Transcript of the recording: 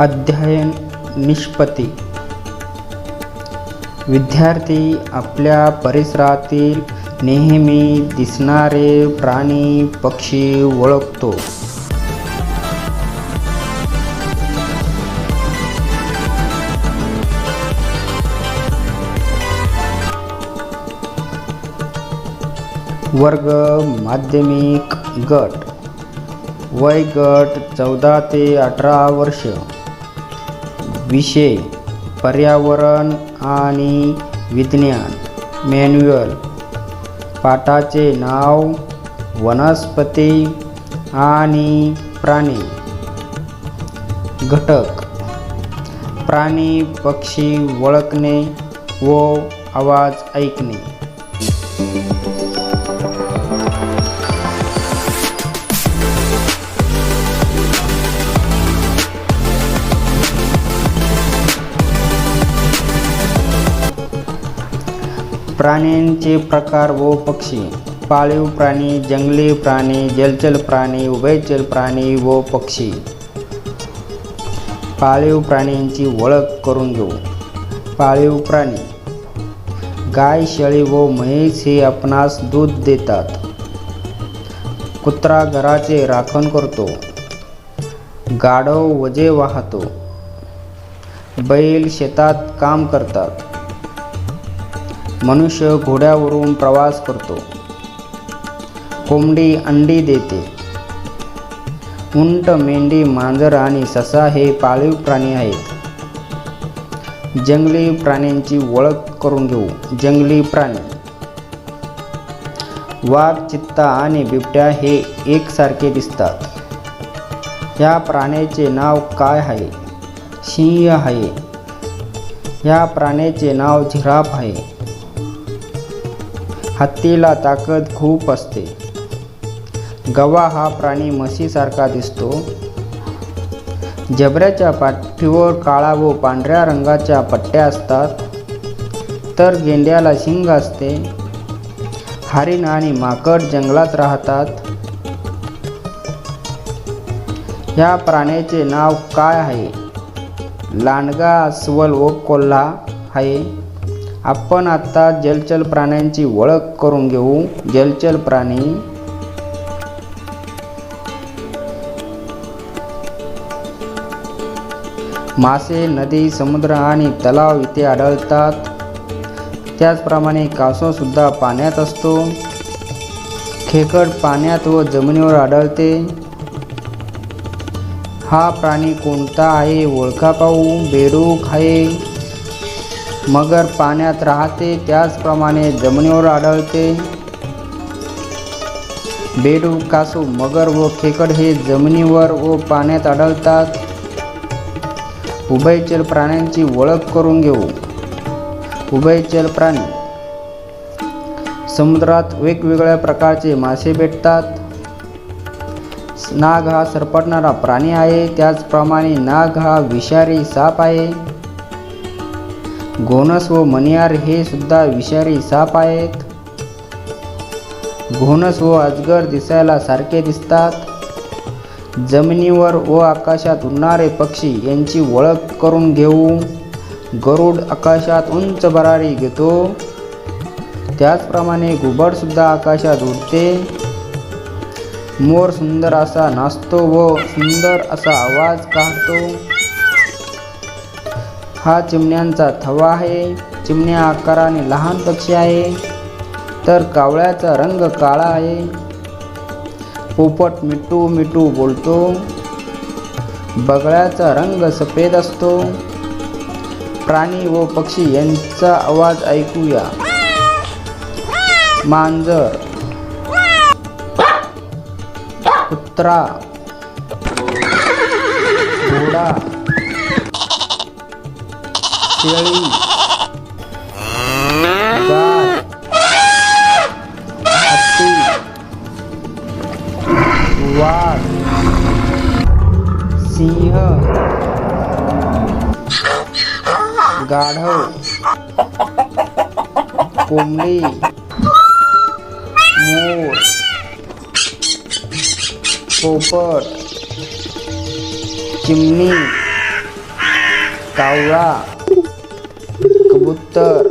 अध्ययन निष्पत्ती विद्यार्थी आपल्या परिसरातील नेहमी दिसणारे प्राणी पक्षी ओळखतो. वर्ग माध्यमिक गट. वय गट चौदा ते अठरा वर्ष. विषय पर्यावरण आणि विज्ञान. मॅन्युअल. पाठाचे नाव वनस्पती आणि प्राणी. घटक. प्राणी पक्षी ओळखणे व आवाज ऐकणे. प्राण्यांचे प्रकार व पक्षी. पाळीव प्राणी जंगली प्राणी जलचर प्राणी उभयचल प्राणी व पक्षी. पाळीव प्राण्यांची ओळख करून घेऊ. पाळीव प्राणी. गाय शेळी व म्हैस हे आपणास दूध देतात. कुत्रा घराचे राखण करतो. गाढव वजे वाहतो. बैल शेतात काम करतात. मनुष्य घोड्यावरून प्रवास करतो. कोंबडी अंडी देते. उंट मेंढी मांजर आणि ससा हे पाळीव प्राणी आहेत. जंगली प्राण्यांची ओळख करून घेऊ. जंगली प्राणी. वाघ चित्ता आणि बिबट्या हे एकसारखे दिसतात. या प्राण्याचे नाव काय आहे? सिंह आहे. या प्राण्याचे नाव झिराफ आहे. हत्तीला ताकद खूप असते. गवा हा प्राणी म्हशीसारखा दिसतो. जबऱ्याच्या पाठीवर काळा व पांढऱ्या रंगाच्या पट्ट्या असतात. तर गेंड्याला शिंग असते. हरिण आणि माकड जंगलात राहतात. ह्या प्राण्याचे नाव काय आहे? लांडगा अस्वल व कोल्हा आहे. आपण आता जलचर प्राण्यांची ओळख करून घेऊ. जलचर प्राणी मासे नदी समुद्र आणि तलाव इथे आढळतात. त्याचप्रमाणे कासवसुद्धा पाण्यात असतो. खेकड पाण्यात व जमिनीवर आढळते. हा प्राणी कोणता आहे ओळखा पाहू. बेडूक आहे. मगर पाण्यात राहते त्याचप्रमाणे जमिनीवर आढळते. बेडू कासू मगर व खेकड हे जमिनीवर व पाण्यात आढळतात. उभयचल प्राण्यांची ओळख करून घेऊ. उभयचल प्राणी समुद्रात वेगवेगळ्या प्रकारचे मासे भेटतात. नाग हा सरपटणारा प्राणी आहे त्याचप्रमाणे नाग हा विषारी साप आहे. घोणस व मनियार हे सुद्धा विषारी साप आहेत. घोणस व अजगर दिसायला सारखे दिसतात. जमिनीवर व आकाशात उडणारे पक्षी यांची ओळख करून घेऊ. गरुड आकाशात उंच भरारी घेतो. त्याचप्रमाणे घुबडसुद्धा आकाशात उडते. मोर सुंदर असा नाचतो व सुंदर असा आवाज काढतो. हा चिमण्यांचा थवा आहे. चिमण्या आकाराने लहान पक्षी आहे. तर कावळ्याचा रंग काळा आहे. पोपट मिठू मिठू बोलतो. बगळ्याचा रंग सफेद असतो. प्राणी व पक्षी यांचा आवाज ऐकूया. मांजर. कुत्रा. शेळी गाय हत्ती वाघ सिंह गाढव कोंबडी मोर पोपट चिमणी कावळा कबूतर